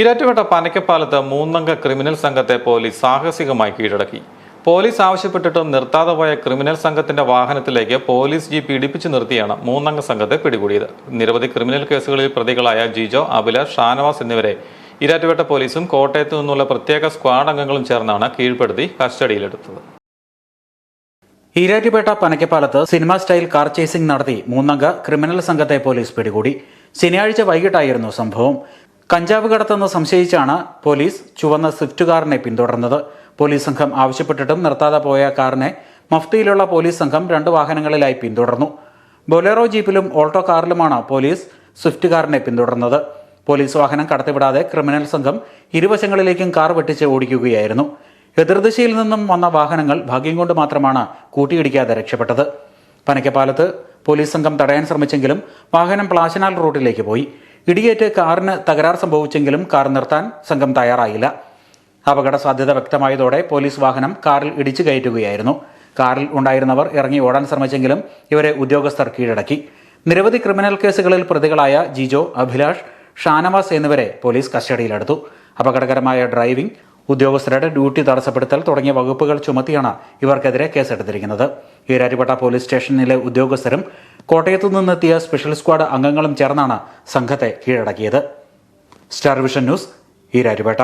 ഇരാറ്റുപേട്ട പനക്കപ്പാലത്ത് മൂന്നംഗ ക്രിമിനൽ സംഘത്തെ പോലീസ് സാഹസികമായി കീഴടക്കി. പോലീസ് ആവശ്യപ്പെട്ടിട്ടും നിർത്താതെ പോയ ക്രിമിനൽ സംഘത്തിന്റെ വാഹനത്തിലേക്ക് പോലീസ് ജീപ്പ് ഇടിപ്പിച്ചു നിർത്തിയാണ് മൂന്നംഗ സംഘത്തെ പിടികൂടിയത്. നിരവധി ക്രിമിനൽ കേസുകളിൽ പ്രതികളായ ജിജോ അഭിലാഷ് ഷാനവാസ് എന്നിവരെ ഇരാറ്റുപേട്ട പോലീസും കോട്ടയത്തു നിന്നുള്ള പ്രത്യേക സ്ക്വാഡ് അംഗങ്ങളും ചേർന്നാണ് കീഴ്പ്പെടുത്തി കസ്റ്റഡിയിലെടുത്തത്. ഈരാറ്റുപേട്ട പനക്കപ്പാലത്ത് സിനിമാ സ്റ്റൈൽ കാർ ചേസിംഗ് നടത്തി മൂന്നംഗ ക്രിമിനൽ സംഘത്തെ പോലീസ് പിടികൂടി. ശനിയാഴ്ച വൈകിട്ടായിരുന്നു സംഭവം. കഞ്ചാവ് കടത്തെന്ന് സംശയിച്ചാണ് പോലീസ് ചുവന്ന സ്വിഫ്റ്റ് കാറിനെ പിന്തുടർന്നത്. പോലീസ് സംഘം ആവശ്യപ്പെട്ടിട്ടും നിർത്താതെ പോയ കാറിനെ മഫ്തിയിലുള്ള പോലീസ് സംഘം രണ്ട് വാഹനങ്ങളിലായി പിന്തുടർന്നു. ബൊലേറോ ജീപ്പിലും ഓൾട്ടോ കാറിലുമാണ് പോലീസ് സ്വിഫ്റ്റ് കാറിനെ പിന്തുടർന്നത്. പോലീസ് വാഹനം കടത്തിവിടാതെ ക്രിമിനൽ സംഘം ഇരുവശങ്ങളിലേക്കും കാർ വെട്ടിച്ച് ഓടിക്കുകയായിരുന്നു. എതിർദിശയിൽ നിന്നും വന്ന വാഹനങ്ങൾ ഭാഗ്യം കൊണ്ട് മാത്രമാണ് കൂട്ടിയിടിക്കാതെ രക്ഷപ്പെട്ടത്. പനക്കപ്പാലത്ത് പോലീസ് സംഘം തടയാൻ ശ്രമിച്ചെങ്കിലും വാഹനം പ്ലാശനാൽ റൂട്ടിലേക്ക് പോയി. ഇടിയേറ്റ് കാറിന് തകരാർ സംഭവിച്ചെങ്കിലും കാർ നിർത്താൻ സംഘം തയ്യാറായില്ല. അപകട സാധ്യത വ്യക്തമായതോടെ പോലീസ് വാഹനം കാറിൽ ഇടിച്ചു കയറ്റുകയായിരുന്നു. കാറിൽ ഉണ്ടായിരുന്നവർ ഇറങ്ങി ഓടാൻ ശ്രമിച്ചെങ്കിലും ഇവരെ ഉദ്യോഗസ്ഥർ കീഴടക്കി. നിരവധി ക്രിമിനൽ കേസുകളിൽ പ്രതികളായ ജിജോ അഭിലാഷ് ഷാനവാസ് എന്നിവരെ പോലീസ് കസ്റ്റഡിയിലെടുത്തു. അപകടകരമായ ഡ്രൈവിംഗ് ഉദ്യോഗസ്ഥരുടെ ഡ്യൂട്ടി തടസ്സപ്പെടുത്തൽ തുടങ്ങിയ വകുപ്പുകൾ ചുമത്തിയാണ് ഇവർക്കെതിരെ കേസെടുത്തിരിക്കുന്നത്. ഈരാറ്റുപേട്ട പോലീസ് സ്റ്റേഷനിലെ ഉദ്യോഗസ്ഥരും കോട്ടയത്തു നിന്നെത്തിയ സ്പെഷ്യൽ സ്ക്വാഡ് അംഗങ്ങളും ചേർന്നാണ് സംഘത്തെ കീഴടക്കിയത്. Star Vision News Erattupetta.